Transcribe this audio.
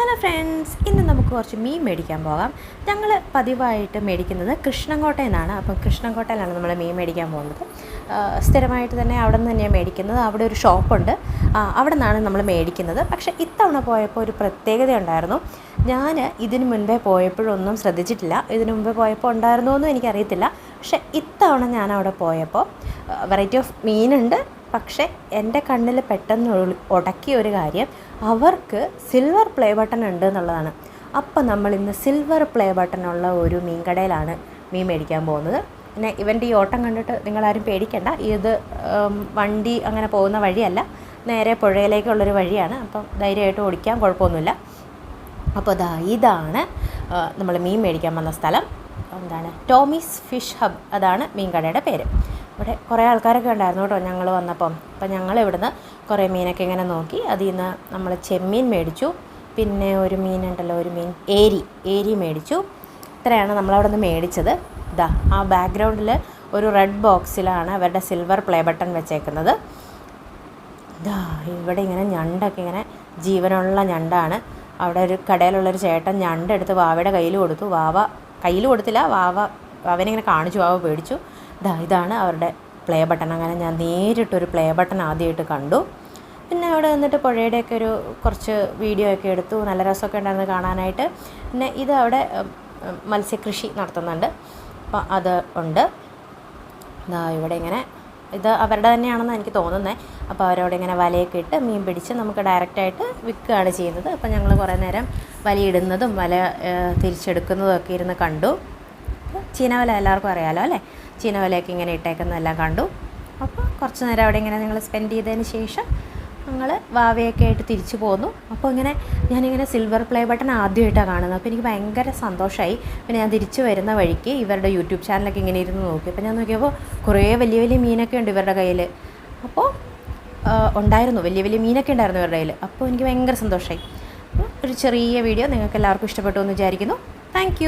Hello friends ഇന്ന് നമുക്ക് കുറച്ച് മീൻ മേടിക്കാൻ പോകാം. ഞങ്ങൾ പതിവായിട്ട് മേടിക്കുന്നത് കൃഷ്ണൻകോട്ടയിൽ നിന്നാണ് അപ്പം കൃഷ്ണൻകോട്ടയിലാണ് നമ്മൾ മീൻ മേടിക്കാൻ പോകുന്നത്. സ്ഥിരമായിട്ട് തന്നെ അവിടെ നിന്ന് തന്നെയാണ് മേടിക്കുന്നത്. അവിടെ ഒരു ഷോപ്പുണ്ട്. അവിടെ നിന്നാണ് നമ്മൾ മേടിക്കുന്നത്. പക്ഷേ ഇത്തവണ പോയപ്പോൾ ഒരു പ്രത്യേകത ഉണ്ടായിരുന്നു. ഞാൻ ഇതിനു മുൻപേ പോയപ്പോഴൊന്നും ശ്രദ്ധിച്ചിട്ടില്ല. ഇതിനു മുമ്പേ പോയപ്പോൾ ഉണ്ടായിരുന്നോ എന്നും എനിക്കറിയത്തില്ല. പക്ഷേ ഇത്തവണ ഞാൻ അവിടെ പോയപ്പോൾ വെറൈറ്റി ഓഫ് മീനുണ്ട്. പക്ഷേ എന്റെ കണ്ണിൽ പെട്ടെന്ന് ഉടക്കിയ ഒരു കാര്യം അവർക്ക് സിൽവർ പ്ലേ ബട്ടൺ ഉണ്ട് എന്നുള്ളതാണ്. അപ്പം നമ്മൾ ഇന്ന് സിൽവർ പ്ലേ ബട്ടണുള്ള ഒരു മീൻകടയിലാണ് മീൻ മേടിക്കാൻ പോകുന്നത്. പിന്നെ ഇവന്റെ ഈ ഓട്ടം കണ്ടിട്ട് നിങ്ങളാരും പേടിക്കണ്ട. ഇത് വണ്ടി അങ്ങനെ പോകുന്ന വഴിയല്ല. നേരെ പുഴയിലേക്കുള്ളൊരു വഴിയാണ്. അപ്പം ധൈര്യമായിട്ട് ഓടിക്കാൻ കുഴപ്പമൊന്നുമില്ല. അപ്പോൾ ദാ ഇതാണ് നമ്മൾ മീൻ മേടിക്കാൻ വന്ന സ്ഥലം. എന്താണ്? ടോമീസ് ഫിഷ് ഹബ് അതാണ് മീൻകടയുടെ പേര്. ഇവിടെ കുറേ ആൾക്കാരൊക്കെ ഉണ്ടായിരുന്നു കേട്ടോ ഞങ്ങൾ വന്നപ്പം. അപ്പം ഞങ്ങൾ ഇവിടുന്ന് കുറേ മീനൊക്കെ ഇങ്ങനെ നോക്കി. അതിൽ നിന്ന് നമ്മൾ ചെമ്മീൻ മേടിച്ചു. പിന്നെ ഒരു മീനുണ്ടല്ലോ ഒരു മീൻ ഏരി. ഏരി മേടിച്ചു. ഇത്രയാണ് നമ്മളവിടെ നിന്ന് മേടിച്ചത്. ഇതാ ആ ബാക്ക്ഗ്രൗണ്ടിൽ ഒരു റെഡ് ബോക്സിലാണ് അവരുടെ സിൽവർ പ്ലേ ബട്ടൺ വെച്ചേക്കുന്നത്. ഇതാ ഇവിടെ ഇങ്ങനെ ഞണ്ടൊക്കെ ഇങ്ങനെ ജീവനുള്ള ഞണ്ടാണ്. അവിടെ ഒരു കടയിലുള്ളൊരു ചേട്ടൻ ഞണ്ട് എടുത്ത് വാവയുടെ കയ്യിൽ കൊടുത്തു. വാവ കയ്യിൽ കൊടുത്തില്ല വാവ വാവനെ കാണിച്ചു വാവ പേടിച്ചു ദാ ഇതാണ് അവരുടെ പ്ലേ ബട്ടൺ അങ്ങനെ ഞാൻ നേരിട്ടൊരു പ്ലേ ബട്ടൺ ആദ്യമായിട്ട് കണ്ടു. പിന്നെ അവിടെ നിന്നിട്ട് പുഴയുടെയൊക്കെ ഒരു കുറച്ച് വീഡിയോ ഒക്കെ എടുത്തു. നല്ല രസമൊക്കെ ഉണ്ടായിരുന്നു കാണാനായിട്ട്. പിന്നെ ഇത് അവിടെ മത്സ്യകൃഷി നടത്തുന്നുണ്ട്. അപ്പോൾ അത് ഉണ്ട്. ദാ ഇവിടെ ഇങ്ങനെ ഇത് അവരുടെ തന്നെയാണെന്ന് എനിക്ക് തോന്നുന്നത് അപ്പോൾ അവരവിടെ ഇങ്ങനെ വലയൊക്കെ ഇട്ട് മീൻ പിടിച്ച് നമുക്ക് ഡയറക്റ്റായിട്ട് വിൽക്കുകയാണ് ചെയ്യുന്നത്. അപ്പോൾ ഞങ്ങൾ കുറേ നേരം വലയിടുന്നതും വല തിരിച്ചെടുക്കുന്നതും ഒക്കെ ഇരുന്ന് കണ്ടു. ചീന വല എല്ലാവർക്കും അറിയാലോ അല്ലേ? ചീനവലയൊക്കെ ഇങ്ങനെ ഇട്ടേക്കുന്നതെല്ലാം കണ്ടു. അപ്പോൾ കുറച്ച് നേരം അവിടെ ഇങ്ങനെ നിങ്ങൾ സ്പെൻഡ് ചെയ്തതിന് ശേഷം ഞങ്ങൾ വാവയൊക്കെ ആയിട്ട് തിരിച്ചു പോന്നു. അപ്പോൾ ഇങ്ങനെ ഞാനിങ്ങനെ സിൽവർ പ്ലേ ബട്ടൺ ആദ്യമായിട്ടാണ് കാണുന്നത്. അപ്പോൾ എനിക്ക് ഭയങ്കര സന്തോഷമായി പിന്നെ ഞാൻ തിരിച്ചു വരുന്ന വഴിക്ക് ഇവരുടെ യൂട്യൂബ് ചാനലൊക്കെ ഇങ്ങനെ ഇരുന്ന് നോക്കി. അപ്പോൾ ഞാൻ നോക്കിയപ്പോൾ കുറേ വലിയ വലിയ മീനൊക്കെ ഉണ്ട് ഇവരുടെ കയ്യിൽ അപ്പോൾ ഉണ്ടായിരുന്നു. വലിയ വലിയ മീനൊക്കെ ഉണ്ടായിരുന്നു ഇവരുടെ കയ്യിൽ അപ്പോൾ എനിക്ക് ഭയങ്കര സന്തോഷമായി ഒരു ചെറിയ വീഡിയോ നിങ്ങൾക്ക് എല്ലാവർക്കും ഇഷ്ടപ്പെട്ടു എന്ന് വിചാരിക്കുന്നു. താങ്ക്